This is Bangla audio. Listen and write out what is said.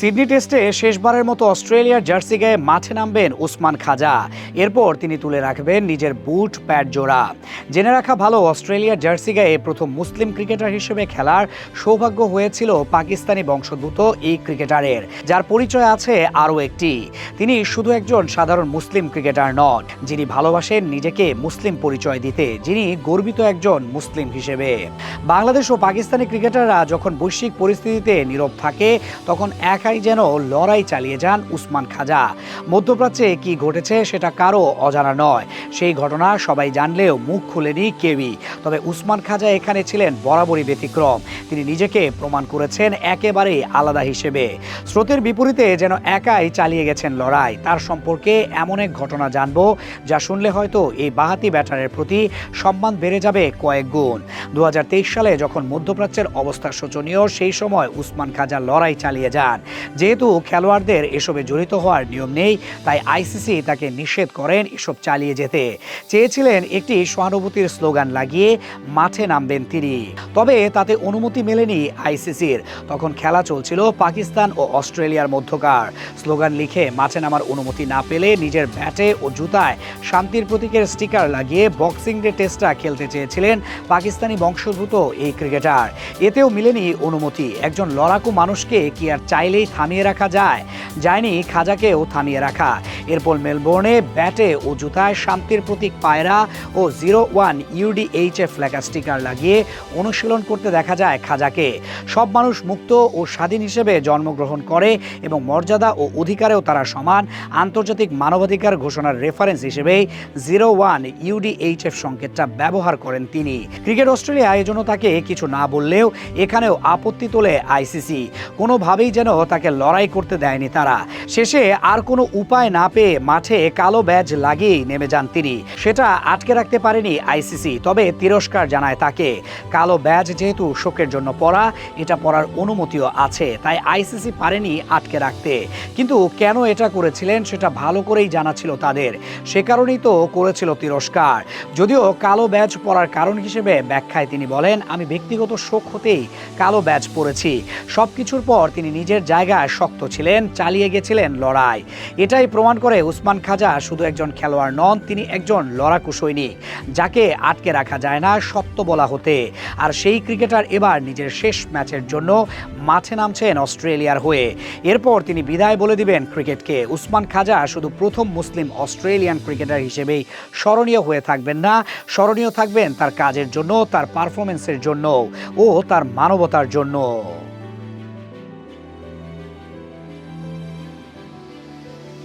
সিডনি টেস্টে শেষবারের মতো অস্ট্রেলিয়ার জার্সি গায়ে মাঠে নামবেন উসমান খাজা। এরপর তিনি তুলে রাখবেন নিজের বুট প্যাড জোড়া। জেনে রাখা ভালো, অস্ট্রেলিয়ার জার্সি গায়ে প্রথম মুসলিম ক্রিকেটার হিসেবে খেলার সৌভাগ্য হয়েছিল পাকিস্তানি বংশোদ্ভূত এই ক্রিকেটারের, যার পরিচয় আছে আরও একটি। তিনি শুধু একজন সাধারণ মুসলিম ক্রিকেটার নন, যিনি ভালোবাসেন নিজেকে মুসলিম পরিচয় দিতে, যিনি গর্বিত একজন মুসলিম হিসেবে। বাংলাদেশ ও পাকিস্তানি ক্রিকেটাররা যখন বৈশ্বিক পরিস্থিতিতে নীরব থাকে, তখন একাই যেন লড়াই চালিয়ে যান উসমান খাজা। মধ্যপ্রাচ্যে কি ঘটেছে সেটা কারও অজানা নয়। সেই ঘটনা সবাই জানলেও মুখ খুলেনি কেউই। তবে উসমান খাজা এখানে ছিলেন বরাবরই ব্যতিক্রম। তিনি নিজেকে প্রমাণ করেছেন একেবারেই আলাদা হিসেবে। স্রোতের বিপরীতে যেন একাই চালিয়ে গেছেন লড়াই। তার সম্পর্কে এমন এক ঘটনা জানব, যা শুনলে হয়তো এই বাহাতি ব্যাটারের প্রতি সম্মান বেড়ে যাবে কয়েক গুণ। দু সালে যখন মধ্যপ্রাচ্যের অবস্থা শোচনীয়, সেই সময় উসমান খাজা লড়াই চালিয়ে যান। যেহেতু খেলোয়াড়দের এসবে জড়িত হওয়ার নিয়ম নেই, তাই আইসিসি তাকে নিষেধ করেন এসব চালিয়ে যেতে। চেয়েছিলেন একটি সহানুভূতির স্লোগান লাগিয়ে মাঠে নামবেন তিনি। তবে তাতে অনুমতি মেলেনি আইসিসির। তখন খেলা চলছিল পাকিস্তান ও অস্ট্রেলিয়ার মধ্যকার। স্লোগান লিখে মাঠে নামার অনুমতি না পেলে নিজের ব্যাটে ও জুতায় শান্তির প্রতীকের স্টিকার লাগিয়ে বক্সিং ডে টেস্টটা খেলতে চেয়েছিলেন পাকিস্তানি বংশোদ্ভূত এই ক্রিকেটার। এতেও মিলেনি অনুমতি। একজন লড়াকু মানুষকে কি আর চাইলেই থামিয়ে রাখা যায়? যায়নি খাজাকেও থামিয়ে রাখা। এরপর মেলবোর্নে ব্যাটে ও জুতায় শান্তির প্রতীক পায়রা ও জিরো ওয়ান ইউডিএইচএফ লেখা স্টিকার লাগিয়ে অনুশীলন করতে দেখা যায় খাজাকে। সব মানুষ মুক্ত ও স্বাধীন হিসেবে জন্মগ্রহণ করে এবং মর্যাদা ও অধিকারেও তারা সমান। আন্তর্জাতিক মানবাধিকার ঘোষণার রেফারেন্স হিসেবেই জিরো ওয়ান ইউডিএইচএফ সংকেতটা ব্যবহার করেন তিনি। ক্রিকেট অস্ট্রেলিয়া এজন্য তাকে কিছু না বললেও এখানেও আপত্তি তোলে আইসিসি। কোনোভাবেই যেন তাকে লড়াই করতে দেয়নি তারা। শেষে আর কোনো উপায় না পেয়ে মাঠে কালো ব্যাজ লাগিয়েই নেমে যান তিনি। সেটা আটকে রাখতে পারেনি আইসিসি, তবে তিরস্কার জানায় তাকে। কালো ব্যাজ যেহেতু শোকের জন্য পড়া, এটা পড়ার অনুমতিও আছে, তাই আইসিসি পারেনি আটকে রাখতে। কিন্তু কেন এটা করেছিলেন সেটা ভালো করেই জানা ছিল তাদের। সে কারণেই তো করেছিল তিরস্কার। যদিও কালো ব্যাজ পরার কারণ হিসেবে ব্যাখ্যায় তিনি বলেন, আমি ব্যক্তিগত শোক হতেই কালো ব্যাজ পরেছি সব কিছুর পর তিনি নিজের জায়গায় শক্ত ছিলেন, চালিয়ে গেছিলেন লড়াই। এটাই প্রমাণ করে উসমান খাজা শুধু একজন খেলোয়াড় নন, তিনি একজন লড়াকু সৈনিক, যাকে আটকে রাখা যায় না সত্য বলা হতে। আর সেই ক্রিকেটার এবার নিজের শেষ ম্যাচের জন্য মাঠে নামছেন অস্ট্রেলিয়ার হয়ে। এরপর তিনি বিদায় বলে দিবেন ক্রিকেটকে। উসমান খাজা শুধু প্রথম মুসলিম অস্ট্রেলিয়ান ক্রিকেটার হিসেবেই স্মরণীয় হয়ে থাকবেন না, স্মরণীয় থাকবেন তার কাজের জন্য, তার পারফরমেন্সের জন্য ও তার মানবতার জন্য